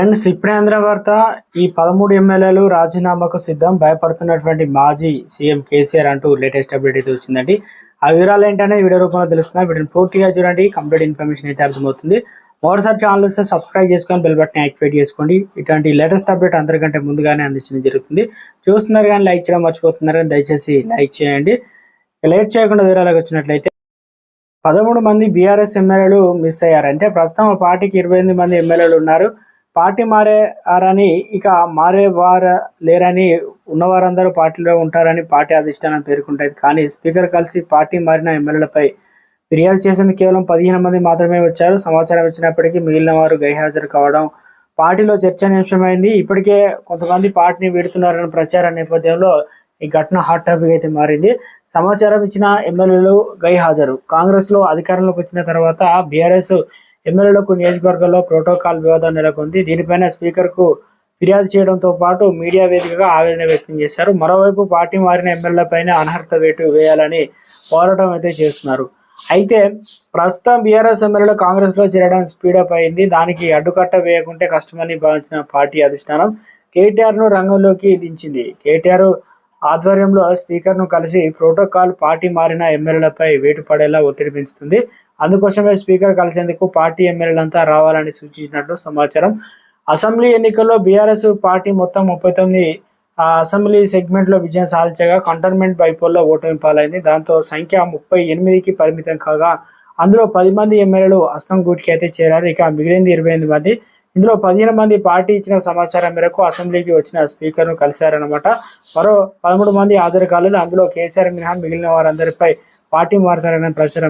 Friends ఇప్పుడే ఆంధ్ర వార్త ఈ పదమూడు ఎమ్మెల్యేలు రాజీనామాకు సిద్ధం భయపడుతున్నటువంటి మాజీ సీఎం కేసీఆర్ అంటూ లేటెస్ట్ అప్డేట్ అయితే వచ్చిందండి. ఆ వివరాలు ఏంటనే వీడియో రూపంలో తెలుస్తున్నాయి వీటిని పూర్తిగా చూడండి కంప్లీట్ ఇన్ఫర్మేషన్ అయితే అర్థమవుతుంది. మరోసారి ఛానల్ వస్తే సబ్స్క్రైబ్ చేసుకొని బెల్ బటన్ యాక్టివేట్ చేసుకోండి. ఇటువంటి లేటెస్ట్ అప్డేట్ అందరికంటే ముందుగానే అందించడం జరుగుతుంది. చూస్తున్నారు కానీ లైక్ చేయడం మర్చిపోతున్నారు కానీ దయచేసి లైక్ చేయండి. లేట్ చేయకుండా వివరాలకు వచ్చినట్లయితే పదమూడు మంది బీఆర్ఎస్ ఎమ్మెల్యేలు మిస్ అయ్యారు అంటే ప్రస్తుతం పార్టీకి ఇరవై ఎనిమిది మంది ఎమ్మెల్యేలు ఉన్నారు. పార్టీ మారేరని ఇక మారేవార లేరని ఉన్నవారందరూ పార్టీలో ఉంటారని పార్టీ అధిష్టానం పేర్కొంటాయి కానీ స్పీకర్ కలిసి పార్టీ మారిన ఎమ్మెల్యేలపై ఫిర్యాదు చేసింది కేవలం పదిహేను మంది మాత్రమే వచ్చారు. సమాచారం ఇచ్చినప్పటికీ మిగిలిన వారు గైహాజరు కావడం పార్టీలో చర్చనీయాంశమైంది ఇప్పటికే కొంతమంది పార్టీని వీడుతున్నారన్న ప్రచార నేపథ్యంలో ఈ ఘటన హాట్ టాపిక్ అయితే మారింది. సమాచారం ఇచ్చిన ఎమ్మెల్యేలు గైహాజరు కాంగ్రెస్లో అధికారంలోకి వచ్చిన తర్వాత బీఆర్ఎస్ ఎమ్మెల్యేలకు నియోజకవర్గంలో ప్రోటోకాల్ వివాదం నెలకొంది. దీనిపైన స్పీకర్కు ఫిర్యాదు చేయడంతో పాటు మీడియా వేదికగా ఆవేదన వ్యక్తం చేశారు. మరోవైపు పార్టీ మారిన ఎమ్మెల్యేలపైన అనర్హత వేటు వేయాలని పోరాటం అయితే చేస్తున్నారు. అయితే ప్రస్తుతం బీఆర్ఎస్ ఎమ్మెల్యేలు కాంగ్రెస్లో చేరడం స్పీడప్ అయింది. దానికి అడ్డుకట్ట వేయకుంటే కష్టమని భావించిన పార్టీ అధిష్టానం కేటీఆర్ను రంగంలోకి దించింది. కేటీఆర్ ఆధ్వర్యంలో స్పీకర్ను కలిసి ప్రోటోకాల్ పార్టీ మారిన ఎమ్మెల్యేలపై వేటు పడేలా ఒత్తిడి పెంచుతుంది. అందుకోసమే స్పీకర్ కలిసేందుకు పార్టీ ఎమ్మెల్యేలంతా రావాలని సూచించినట్లు సమాచారం. అసెంబ్లీ ఎన్నికల్లో బీఆర్ఎస్ పార్టీ మొత్తం ముప్పై తొమ్మిది అసెంబ్లీ సెగ్మెంట్లో విజయం సాధించగా కంటోన్మెంట్ బైపోల్లో ఓటమి పాలైంది. దాంతో సంఖ్య ముప్పై ఎనిమిదికి పరిమితం కాగా అందులో పది మంది ఎమ్మెల్యేలు అస్తం గూటికి అయితే చేరారు. ఇక మిగిలింది ఇరవై ఎనిమిది మంది. ఇందులో పదిహేను మంది పార్టీ ఇచ్చిన సమాచారం మేరకు అసెంబ్లీకి వచ్చిన స్పీకర్ను కలిశారనమాట మరో పదమూడు మంది హాజరు కాలేదు అందులో కేసీఆర్ మినహా మిగిలిన వారందరిపై పార్టీ మారుతారనే ప్రచారం